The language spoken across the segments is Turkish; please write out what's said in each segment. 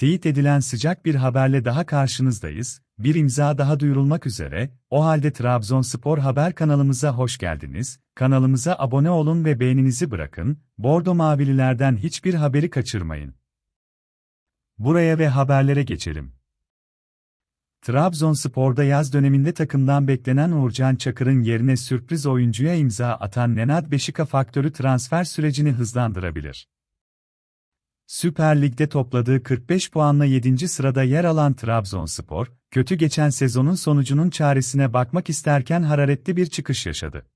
Teyit edilen sıcak bir haberle daha karşınızdayız. Bir imza daha duyurulmak üzere. O halde Trabzonspor Haber kanalımıza hoş geldiniz. Kanalımıza abone olun ve beğeninizi bırakın. Bordo Mavililerden hiçbir haberi kaçırmayın. Buraya ve haberlere geçelim. Trabzonspor'da yaz döneminde takımdan beklenen Uğurcan Çakır'ın yerine sürpriz oyuncuya imza atan Nenad Beşika faktörü transfer sürecini hızlandırabilir. Süper Lig'de topladığı 45 puanla 7. sırada yer alan Trabzonspor, kötü geçen sezonun sonucunun çaresine bakmak isterken hararetli bir çıkış yaşadı.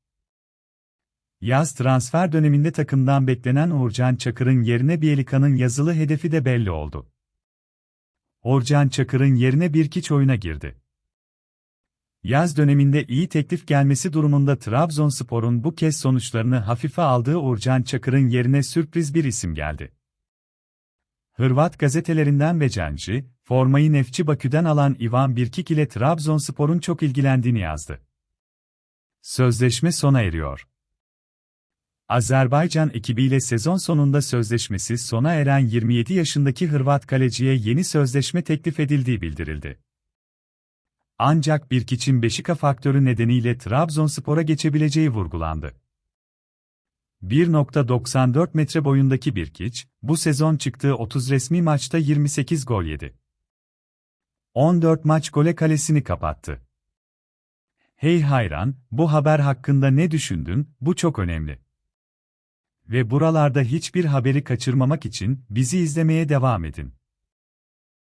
Yaz transfer döneminde takımdan beklenen Uğurcan Çakır'ın yerine Bielika'nın yazılı hedefi de belli oldu. Uğurcan Çakır'ın yerine Birkiç oyuna girdi. Yaz döneminde iyi teklif gelmesi durumunda Trabzonspor'un bu kez sonuçlarını hafife aldığı Uğurcan Çakır'ın yerine sürpriz bir isim geldi. Hırvat gazetelerinden ve Cenci, formayı Nefçi Bakü'den alan Ivan Birkik ile Trabzonspor'un çok ilgilendiğini yazdı. Sözleşme sona eriyor. Azerbaycan ekibiyle sezon sonunda sözleşmesi sona eren 27 yaşındaki Hırvat kaleciye yeni sözleşme teklif edildiği bildirildi. Ancak Birkiç'in Beşika faktörü nedeniyle Trabzonspor'a geçebileceği vurgulandı. 1.94 metre boyundaki Birkiç, bu sezon çıktığı 30 resmi maçta 28 gol yedi. 14 maç gole kalesini kapattı. Hey hayran, bu haber hakkında ne düşündün? Bu çok önemli. Ve buralarda hiçbir haberi kaçırmamak için bizi izlemeye devam edin.